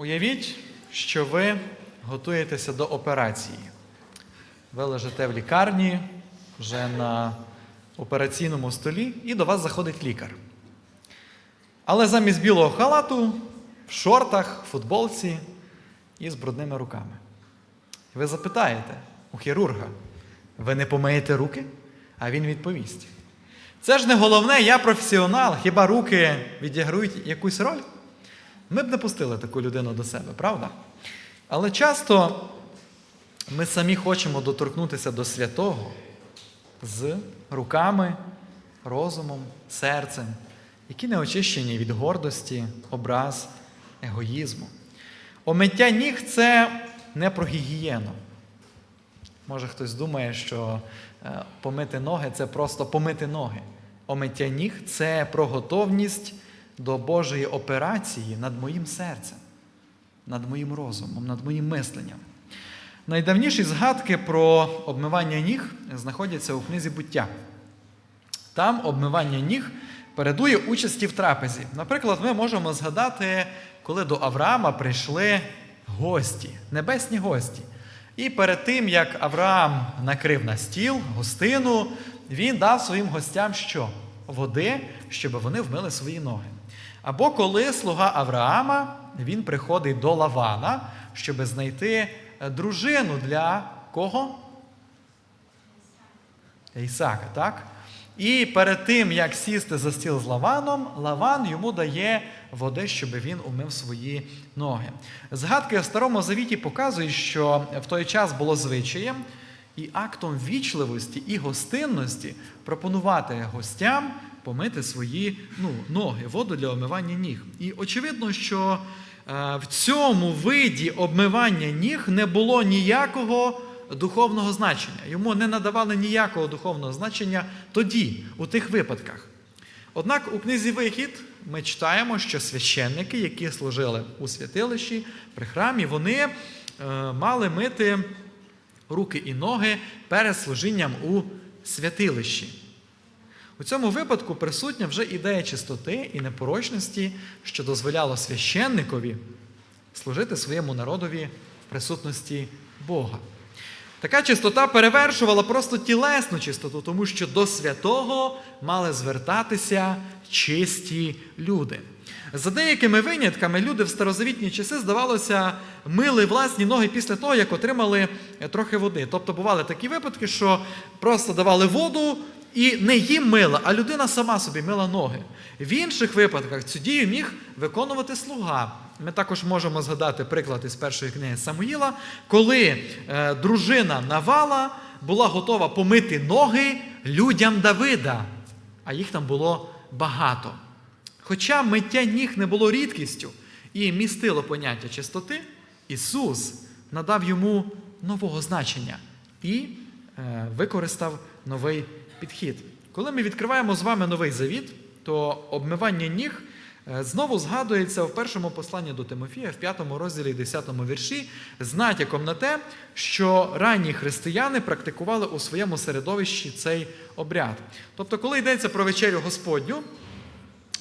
Уявіть, що ви готуєтеся до операції. Ви лежите в лікарні вже на операційному столі, і до вас заходить лікар. Але замість білого халату, в шортах, в футболці і з брудними руками. Ви запитаєте у хірурга, ви не помиєте руки? А він відповість: Це ж не головне, я професіонал, хіба руки відіграють якусь роль? Ми б не пустили таку людину до себе, правда? Але часто ми самі хочемо доторкнутися до святого з руками, розумом, серцем, які не очищені від гордості, образ, егоїзму. Омиття ніг це не про гігієну. Може, хтось думає, що е, помити ноги це просто помити ноги. Омиття ніг це про готовність до Божої операції над моїм серцем, над моїм розумом, над моїм мисленням. Найдавніші згадки про обмивання ніг знаходяться у книзі буття. Там обмивання ніг передує участі в трапезі. Наприклад, ми можемо згадати, коли до Авраама прийшли гості, небесні гості. І перед тим, як Авраам накрив на стіл гостину, він дав своїм гостям що? Води, щоб вони вмили свої ноги. Або коли слуга Авраама він приходить до Лавана, щоб знайти е, дружину для кого? Ісака, так? І перед тим, як сісти за стіл з Лаваном, Лаван йому дає води, щоб він умив свої ноги. Згадки в Старому Завіті показують, що в той час було звичаєм і актом вічливості і гостинності пропонувати гостям помити свої ну, ноги, воду для омивання ніг. І очевидно, що е, в цьому виді обмивання ніг не було ніякого духовного значення. Йому не надавали ніякого духовного значення тоді, у тих випадках. Однак у книзі Вихід ми читаємо, що священники, які служили у святилищі при храмі, вони е, мали мити руки і ноги перед служінням у святилищі. У цьому випадку присутня вже ідея чистоти і непорочності, що дозволяло священникові служити своєму народові в присутності Бога. Така чистота перевершувала просто тілесну чистоту, тому що до святого мали звертатися чисті люди. За деякими винятками, люди в старозавітні часи, здавалося, мили власні ноги після того, як отримали трохи води. Тобто бували такі випадки, що просто давали воду і не їм мила, а людина сама собі мила ноги. В інших випадках цю дію міг виконувати слуга. Ми також можемо згадати приклад із першої книги Самуїла, коли е, дружина Навала була готова помити ноги людям Давида, а їх там було багато. Хоча миття ніг не було рідкістю і містило поняття чистоти, Ісус надав йому нового значення і е, використав новий підхід. Коли ми відкриваємо з вами новий завіт, то обмивання ніг е, знову згадується в першому посланні до Тимофія, в 5 розділі 10 вірші, з натяком на те, що ранні християни практикували у своєму середовищі цей обряд. Тобто, коли йдеться про вечерю Господню,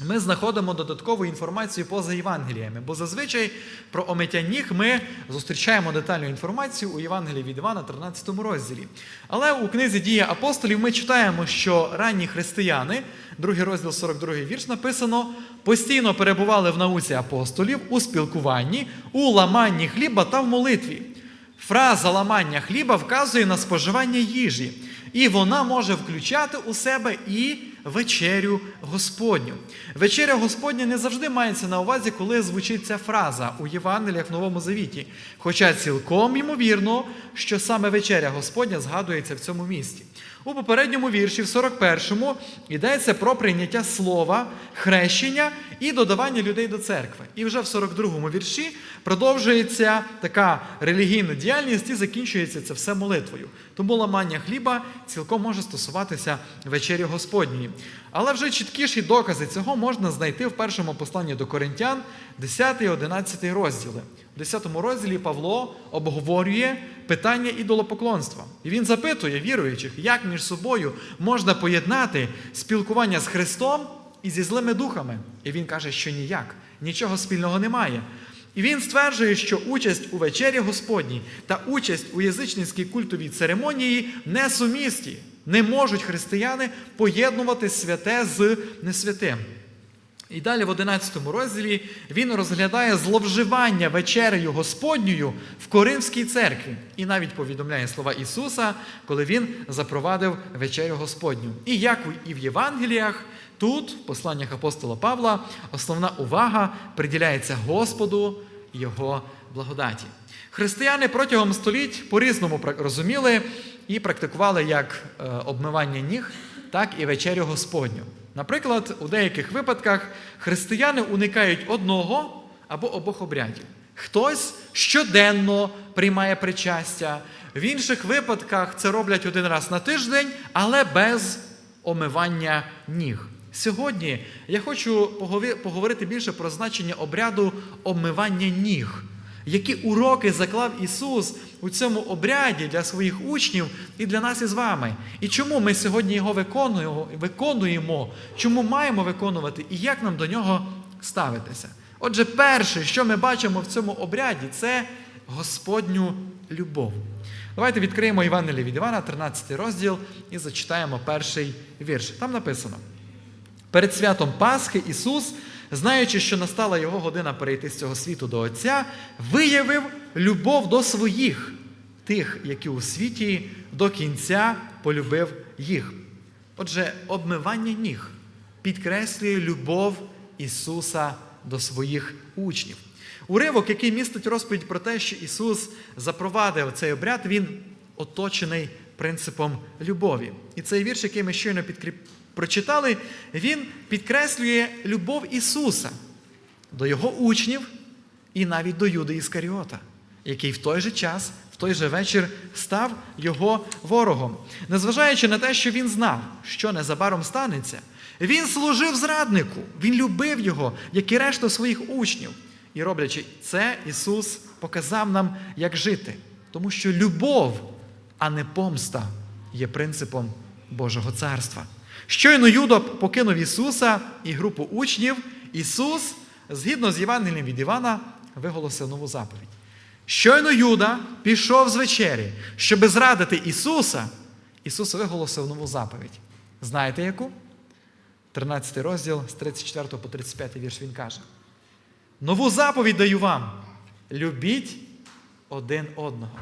ми знаходимо додаткову інформацію поза Євангеліями, бо зазвичай про омиття ніг ми зустрічаємо детальну інформацію у Євангелії від Івана, 13 розділі. Але у книзі Дія апостолів ми читаємо, що ранні християни, другий розділ 42 вірш, написано, постійно перебували в науці апостолів у спілкуванні, у ламанні хліба та в молитві. Фраза ламання хліба вказує на споживання їжі, і вона може включати у себе і вечерю Господню. Вечеря Господня не завжди мається на увазі, коли звучить ця фраза у Євангеліях в Новому Завіті. Хоча цілком ймовірно, що саме вечеря Господня згадується в цьому місті. У попередньому вірші, в 41-му, йдеться про прийняття слова, хрещення і додавання людей до церкви. І вже в 42-му вірші продовжується така релігійна діяльність і закінчується це все молитвою. Тому ламання хліба цілком може стосуватися вечері Господньої. Але вже чіткіші докази цього можна знайти в першому посланні до Коринтян, 10 і 11 розділи. У 10 розділі Павло обговорює питання ідолопоклонства. І він запитує віруючих, як між собою можна поєднати спілкування з Христом і зі злими духами. І він каже, що ніяк, нічого спільного немає. І він стверджує, що участь у вечері Господній та участь у язичницькій культовій церемонії несумісті. Не можуть християни поєднувати святе з несвятим. І далі в 11 розділі він розглядає зловживання вечерею Господньою в Коринфській церкві і навіть повідомляє слова Ісуса, коли Він запровадив вечерю Господню. І як і в Євангеліях, тут, в посланнях апостола Павла, основна увага приділяється Господу і Його благодаті. Християни протягом століть по-різному розуміли і практикували як е, обмивання ніг, так і вечерю Господню. Наприклад, у деяких випадках християни уникають одного або обох обрядів. Хтось щоденно приймає причастя, в інших випадках це роблять один раз на тиждень, але без омивання ніг. Сьогодні я хочу поговорити більше про значення обряду омивання ніг. Які уроки заклав Ісус у цьому обряді для своїх учнів і для нас із вами? І чому ми сьогодні його виконуємо, чому маємо виконувати і як нам до нього ставитися? Отже, перше, що ми бачимо в цьому обряді, це Господню любов. Давайте відкриємо Євангеліє від Івана, 13 розділ, і зачитаємо перший вірш. Там написано: перед святом Пасхи Ісус знаючи, що настала його година перейти з цього світу до Отця, виявив любов до своїх, тих, які у світі до кінця полюбив їх. Отже, обмивання ніг підкреслює любов Ісуса до своїх учнів. Уривок, який містить розповідь про те, що Ісус запровадив цей обряд, він оточений принципом любові. І цей вірш, який ми щойно прочитали, він підкреслює любов Ісуса до Його учнів і навіть до Юди Іскаріота, який в той же час, в той же вечір став його ворогом. Незважаючи на те, що він знав, що незабаром станеться, він служив зраднику, він любив його, як і решта своїх учнів. І роблячи це, Ісус показав нам, як жити. Тому що любов, а не помста, є принципом Божого царства. Щойно Юда покинув Ісуса і групу учнів, Ісус, згідно з Євангелієм від Івана, виголосив нову заповідь. Щойно Юда пішов з вечері, щоби зрадити Ісуса, Ісус виголосив нову заповідь. Знаєте яку? 13 розділ з 34 по 35 вірш він каже: Нову заповідь даю вам: любіть один одного.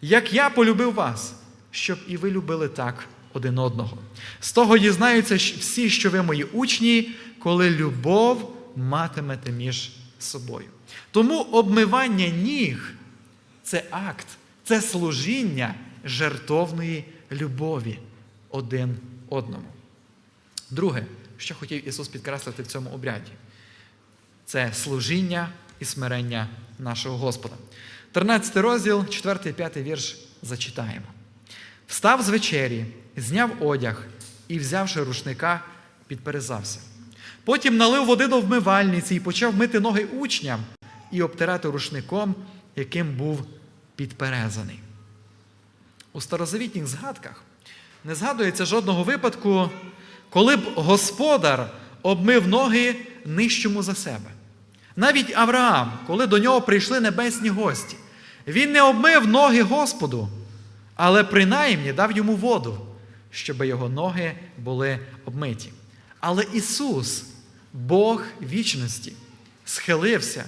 Як я полюбив вас, щоб і ви любили так один одного. З того дізнаються всі, що ви мої учні, коли любов матимете між собою. Тому обмивання ніг це акт, це служіння жертовної любові один одному. Друге, що хотів Ісус підкреслити в цьому обряді, це служіння і смирення нашого Господа. 13 розділ, 4 5 вірш зачитаємо. Встав з вечері, зняв одяг і, взявши рушника, підперезався. Потім налив води до вмивальниці і почав мити ноги учням і обтирати рушником, яким був підперезаний. У старозавітніх згадках не згадується жодного випадку, коли б господар обмив ноги нижчому за себе. Навіть Авраам, коли до нього прийшли небесні гості, він не обмив ноги Господу, але принаймні дав йому воду, щоб його ноги були обмиті. Але Ісус, Бог вічності, схилився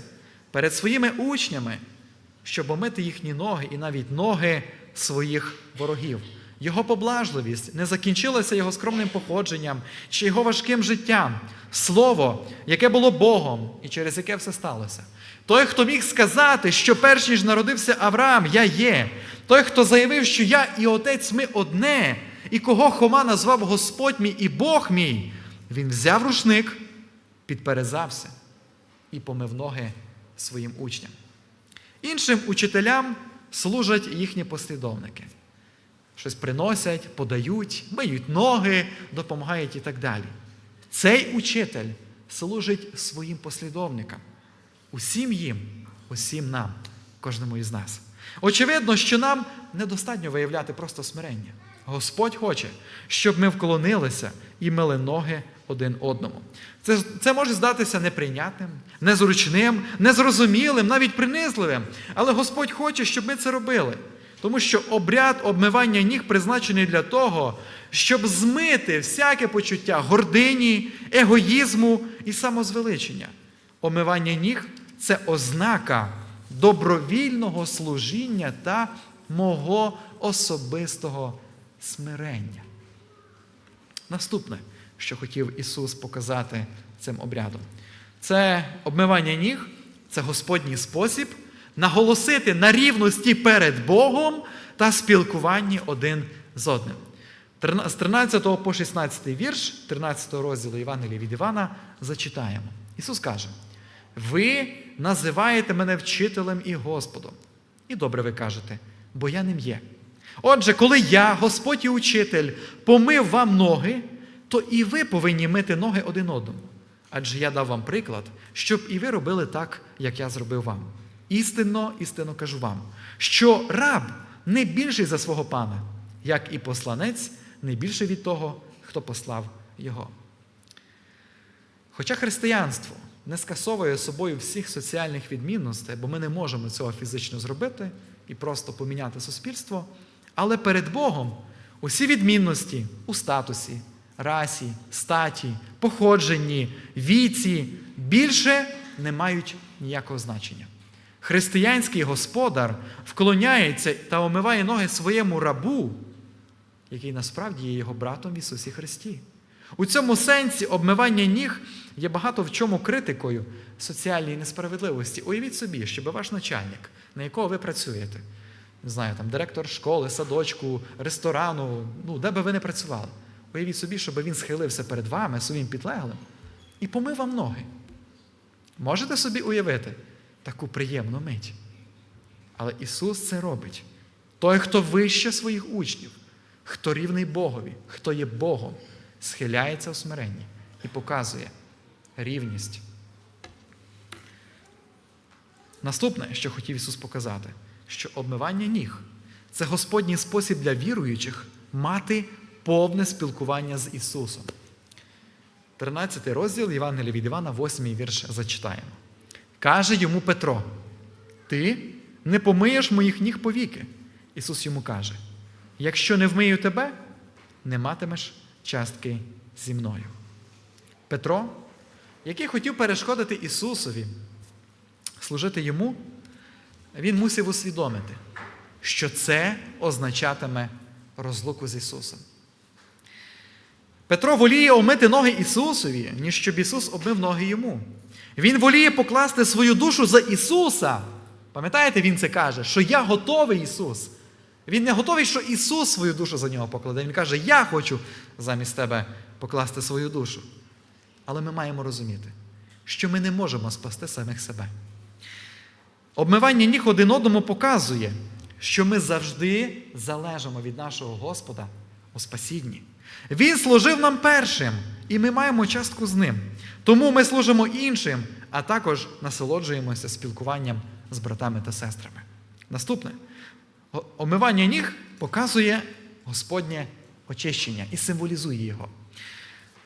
перед своїми учнями, щоб омити їхні ноги і навіть ноги своїх ворогів. Його поблажливість не закінчилася його скромним походженням чи його важким життям. Слово, яке було Богом і через яке все сталося. Той, хто міг сказати, що перш ніж народився Авраам, я є. Той, хто заявив, що я і отець ми одне, і кого Хома назвав Господь мій і Бог мій, він взяв рушник, підперезався і помив ноги своїм учням. Іншим учителям служать їхні послідовники. Щось приносять, подають, миють ноги, допомагають і так далі. Цей учитель служить своїм послідовникам, усім їм, усім нам, кожному із нас. Очевидно, що нам недостатньо виявляти просто смирення. Господь хоче, щоб ми вклонилися і мили ноги один одному. Це, це може здатися неприйнятним, незручним, незрозумілим, навіть принизливим. Але Господь хоче, щоб ми це робили. Тому що обряд обмивання ніг призначений для того, щоб змити всяке почуття гордині, егоїзму і самозвеличення. Омивання ніг це ознака добровільного служіння та мого особистого смирення. Наступне, що хотів Ісус показати цим обрядом, це обмивання ніг, це Господній спосіб наголосити на рівності перед Богом та спілкуванні один з одним. З 13 по 16 вірш, 13 розділу Євангелія від Івана, зачитаємо. Ісус каже: Ви називаєте мене вчителем і Господом. І добре ви кажете, бо я ним є. Отже, коли я, Господь і учитель, помив вам ноги, то і ви повинні мити ноги один одному. Адже я дав вам приклад, щоб і ви робили так, як я зробив вам. Істинно, істинно кажу вам, що раб не більший за свого пана, як і посланець не більше від того, хто послав його. Хоча християнство не скасовує собою всіх соціальних відмінностей, бо ми не можемо цього фізично зробити і просто поміняти суспільство, але перед Богом усі відмінності у статусі, расі, статі, походженні, віці більше не мають ніякого значення. Християнський господар вклоняється та омиває ноги своєму рабу, який насправді є його братом в Ісусі Христі. У цьому сенсі обмивання ніг є багато в чому критикою соціальної несправедливості. Уявіть собі, щоб ваш начальник, на якого ви працюєте, не знаю, там директор школи, садочку, ресторану, ну, де би ви не працювали. Уявіть собі, щоб він схилився перед вами, своїм підлеглим, і помив вам ноги. Можете собі уявити таку приємну мить? Але Ісус це робить. Той, хто вище своїх учнів, хто рівний Богові, хто є Богом, схиляється у смиренні і показує рівність. Наступне, що хотів Ісус показати, що обмивання ніг це Господній спосіб для віруючих мати повне спілкування з Ісусом. 13 розділ Євангелія від Івана, 8 вірш зачитаємо. Каже йому Петро: Ти не помиєш моїх ніг повіки. Ісус йому каже: Якщо не вмию тебе, не матимеш частки зі мною. Петро, який хотів перешкодити Ісусові, служити йому, він мусив усвідомити, що це означатиме розлуку з Ісусом. Петро воліє омити ноги Ісусові, ніж щоб Ісус обмив ноги йому. Він воліє покласти свою душу за Ісуса. Пам'ятаєте, Він це каже, що я готовий Ісус. Він не готовий, що Ісус свою душу за нього покладе. Він каже, я хочу замість тебе покласти свою душу. Але ми маємо розуміти, що ми не можемо спасти самих себе. Обмивання ніг один одному показує, що ми завжди залежимо від нашого Господа у спасінні. Він служив нам першим, і ми маємо частку з ним. Тому ми служимо іншим, а також насолоджуємося спілкуванням з братами та сестрами. Наступне. Омивання ніг показує Господнє очищення і символізує його.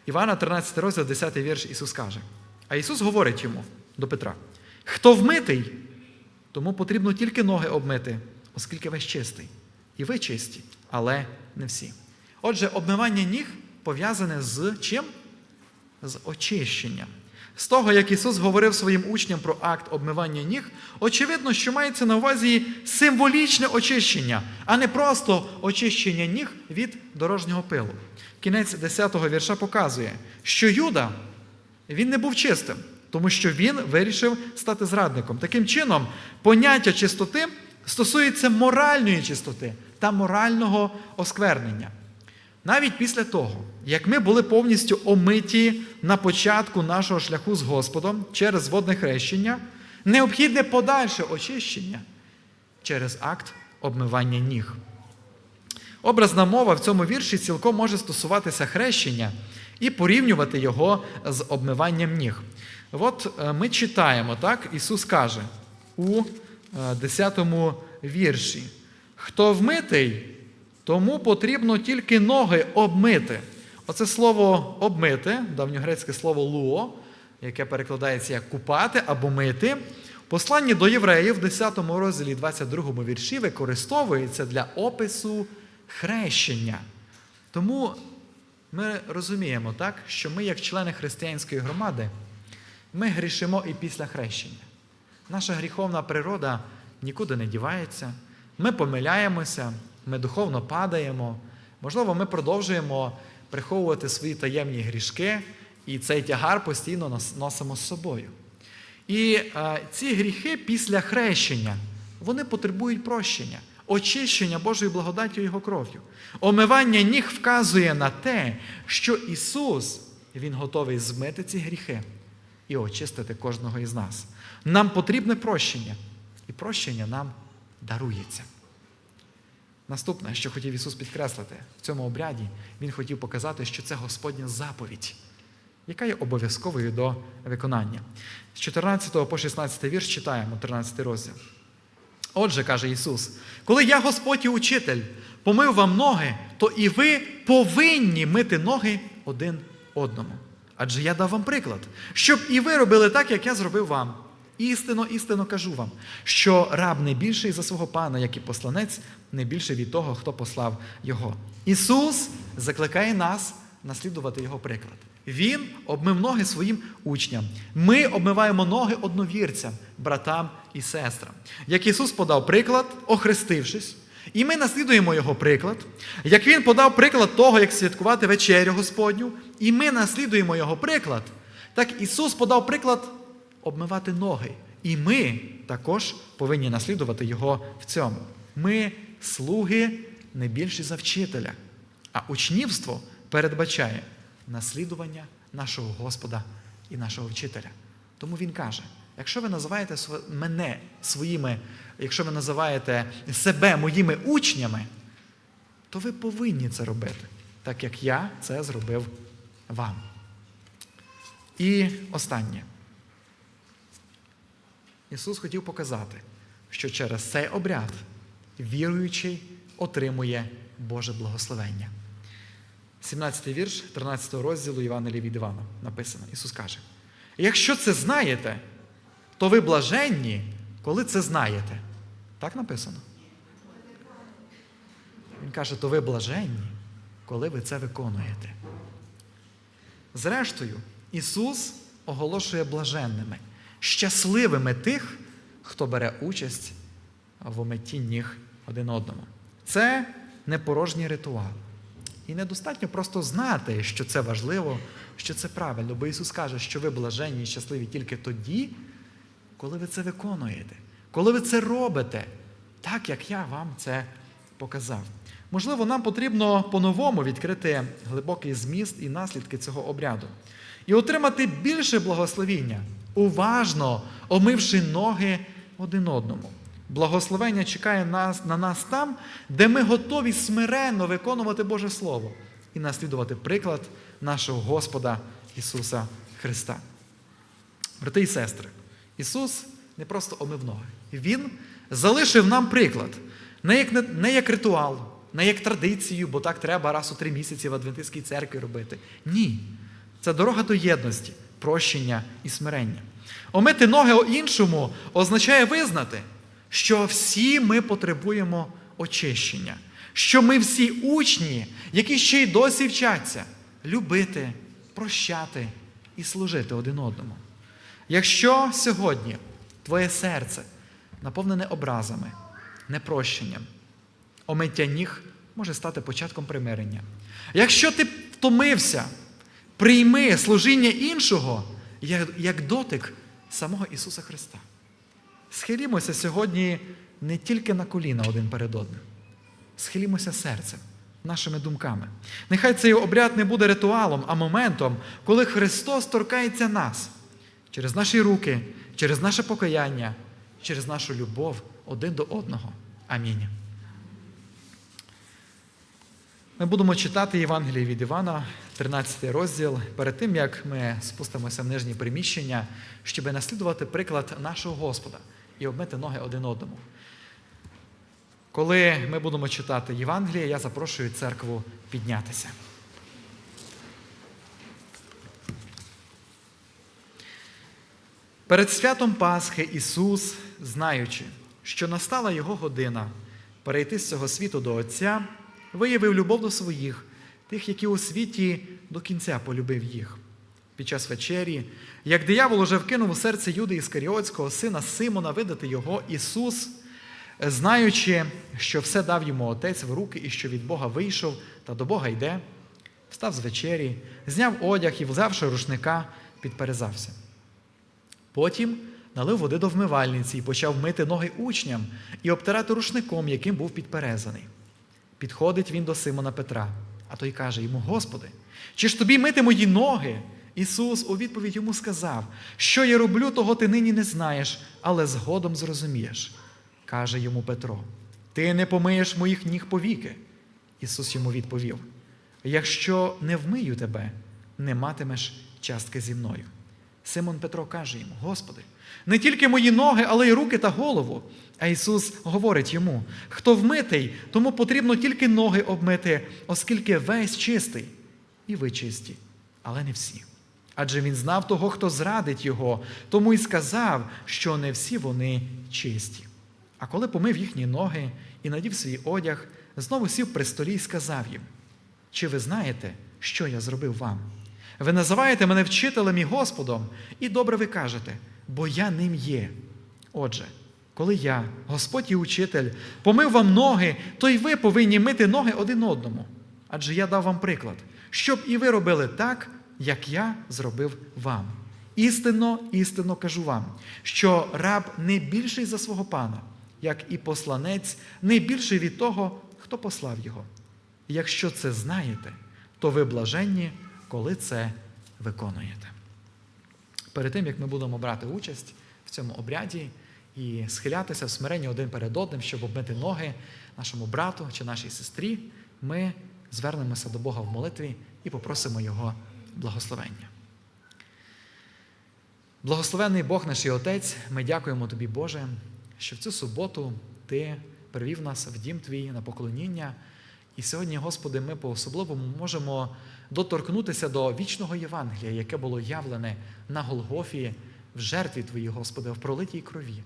Івана 13 розділ, 10 вірш Ісус каже. А Ісус говорить йому до Петра: хто вмитий, тому потрібно тільки ноги обмити, оскільки весь чистий. І ви чисті, але не всі. Отже, обмивання ніг пов'язане з чим? З очищенням. З того, як Ісус говорив своїм учням про акт обмивання ніг, очевидно, що мається на увазі символічне очищення, а не просто очищення ніг від дорожнього пилу. Кінець 10-го вірша показує, що Юда він не був чистим, тому що він вирішив стати зрадником. Таким чином, поняття чистоти стосується моральної чистоти та морального осквернення. Навіть після того, як ми були повністю омиті на початку нашого шляху з Господом через водне хрещення, необхідне подальше очищення через акт обмивання ніг. Образна мова в цьому вірші цілком може стосуватися хрещення і порівнювати його з обмиванням ніг. От ми читаємо, так, Ісус каже у 10 вірші: хто вмитий, Тому потрібно тільки ноги обмити. Оце слово обмити, давньогрецьке слово луо, яке перекладається як купати або мити. Посланні до євреїв в 10 розділі 22 вірші використовується для опису хрещення. Тому ми розуміємо, так, що ми, як члени християнської громади, ми грішимо і після хрещення. Наша гріховна природа нікуди не дівається. Ми помиляємося, ми духовно падаємо. Можливо, ми продовжуємо приховувати свої таємні грішки, і цей тягар постійно носимо з собою. І е, ці гріхи після хрещення вони потребують прощення, очищення Божою благодаттю Його кров'ю. Омивання ніг вказує на те, що Ісус Він готовий змити ці гріхи і очистити кожного із нас. Нам потрібне прощення, і прощення нам дарується. Наступне, що хотів Ісус підкреслити в цьому обряді, Він хотів показати, що це Господня заповідь, яка є обов'язковою до виконання. З 14 по 16 вірш читаємо 13 розділ. Отже, каже Ісус, коли я Господь і учитель помив вам ноги, то і ви повинні мити ноги один одному. Адже я дав вам приклад, щоб і ви робили так, як я зробив вам. Істинно, істинно кажу вам, що раб не більший за свого пана, як і посланець, не більше від того, хто послав його. Ісус закликає нас наслідувати його приклад. Він обмив ноги своїм учням. Ми обмиваємо ноги одновірцям, братам і сестрам. Як Ісус подав приклад, охрестившись, і ми наслідуємо Його приклад, як Він подав приклад того, як святкувати вечерю Господню, і ми наслідуємо Його приклад, так Ісус подав приклад обмивати ноги. І ми також повинні наслідувати Його в цьому. Ми слуги не більші за вчителя, а учнівство передбачає наслідування нашого Господа і нашого вчителя. Тому він каже: якщо ви називаєте мене своїми, якщо ви називаєте себе моїми учнями, то ви повинні це робити, так як я це зробив вам. І останнє. Ісус хотів показати, що через цей обряд віруючий отримує Боже благословення. 17 вірш 13 розділу Івангелія від Івана написано. Ісус каже: якщо це знаєте, то ви блаженні, коли це знаєте. Так написано? Він каже, то ви блаженні, коли ви це виконуєте. Зрештою, Ісус оголошує блаженними, щасливими тих, хто бере участь в омитті ніг один одному. Це не порожній ритуал. І недостатньо просто знати, що це важливо, що це правильно, бо Ісус каже, що ви блаженні і щасливі тільки тоді, коли ви це виконуєте, коли ви це робите, так як я вам це показав. Можливо, нам потрібно по-новому відкрити глибокий зміст і наслідки цього обряду і отримати більше благословіння, уважно омивши ноги один одному. Благословення чекає нас, на нас там, де ми готові смиренно виконувати Боже Слово і наслідувати приклад нашого Господа Ісуса Христа. Брати і сестри, Ісус не просто омив ноги. Він залишив нам приклад не як, не як ритуал, не як традицію, бо так треба раз у три місяці в Адвентистській церкві робити. Ні. Це дорога до єдності, прощення і смирення. Омити ноги іншому означає визнати, що всі ми потребуємо очищення, що ми всі учні, які ще й досі вчаться любити, прощати і служити один одному. Якщо сьогодні твоє серце наповнене образами, непрощенням, омиття ніг може стати початком примирення. Якщо ти втомився, прийми служіння іншого як, дотик самого Ісуса Христа. Схилімося сьогодні не тільки на коліна один перед одним, схилімося серцем, нашими думками. Нехай цей обряд не буде ритуалом, а моментом, коли Христос торкається нас через наші руки, через наше покаяння, через нашу любов один до одного. Амінь. Ми будемо читати Євангеліє від Івана, 13 розділ, перед тим, як ми спустимося в нижні приміщення, щоб наслідувати приклад нашого Господа і обмити ноги один одному. Коли ми будемо читати Євангеліє, я запрошую церкву піднятися. Перед святом Пасхи Ісус, знаючи, що настала Його година перейти з цього світу до Отця, виявив любов до своїх, тих, які у світі до кінця полюбив їх. Під час вечері, як диявол уже вкинув у серце Юди Іскаріотського, сина Симона, видати його, Ісус, знаючи, що все дав йому Отець в руки і що від Бога вийшов та до Бога йде, встав з вечері, зняв одяг і, взявши рушника, підперезався. Потім налив води до вмивальниці і почав мити ноги учням і обтирати рушником, яким був підперезаний. Підходить він до Симона Петра, а той каже йому: Господи, чи ж тобі мити мої ноги? Ісус у відповідь йому сказав, що я роблю, того ти нині не знаєш, але згодом зрозумієш. Каже йому Петро: Ти не помиєш моїх ніг повіки. Ісус йому відповів: Якщо не вмию тебе, не матимеш частки зі мною. Симон Петро каже йому: Господи, не тільки мої ноги, але й руки та голову. А Ісус говорить йому: хто вмитий, тому потрібно тільки ноги обмити, оскільки весь чистий, і ви чисті, але не всі. Адже він знав того, хто зрадить його, тому й сказав, що не всі вони чисті. А коли помив їхні ноги і надів свій одяг, знову сів при столі і сказав їм: Чи ви знаєте, що я зробив вам? Ви називаєте мене вчителем і Господом, і добре ви кажете, бо я ним є. Отже, коли я, Господь і учитель, помив вам ноги, то й ви повинні мити ноги один одному. Адже я дав вам приклад, щоб і ви робили так, як я зробив вам. Істинно, істинно кажу вам, що раб не більший за свого пана, як і посланець не більший від того, хто послав його. Якщо це знаєте, то ви блаженні, коли це виконуєте. Перед тим, як ми будемо брати участь в цьому обряді і схилятися в смиренні один перед одним, щоб обмити ноги нашому брату чи нашій сестрі, ми звернемося до Бога в молитві і попросимо Його благословення. Благословенний Бог наш і Отець, ми дякуємо Тобі, Боже, що в цю суботу Ти привів нас в дім Твій на поклоніння. І сьогодні, Господи, ми по-особливому можемо доторкнутися до вічного Євангелія, яке було явлене на Голгофі в жертві Твоїй, Господи, в пролитій крові.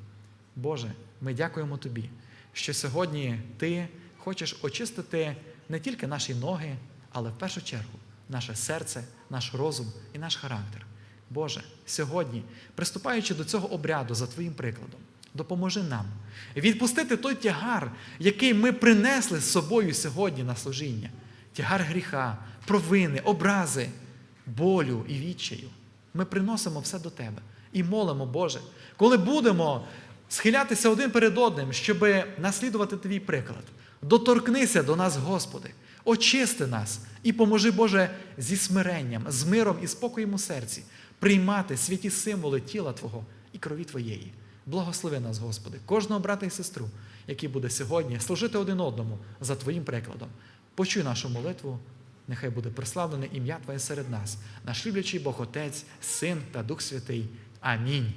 Боже, ми дякуємо Тобі, що сьогодні Ти хочеш очистити не тільки наші ноги, але в першу чергу наше серце, наш розум і наш характер. Боже, сьогодні, приступаючи до цього обряду за Твоїм прикладом, допоможи нам відпустити той тягар, який ми принесли з собою сьогодні на служіння, тягар гріха, провини, образи, болю і відчаю. Ми приносимо все до Тебе і молимо, Боже, коли будемо схилятися один перед одним, щоб наслідувати Твій приклад. Доторкнися до нас, Господи, очисти нас і поможи, Боже, зі смиренням, з миром і спокоєм у серці приймати святі символи тіла Твого і крові Твоєї. Благослови нас, Господи, кожного брата і сестру, який буде сьогодні служити один одному за Твоїм прикладом. Почуй нашу молитву, нехай буде прославлене ім'я Твоє серед нас, наш люблячий Бог Отець, Син та Дух Святий. Амінь.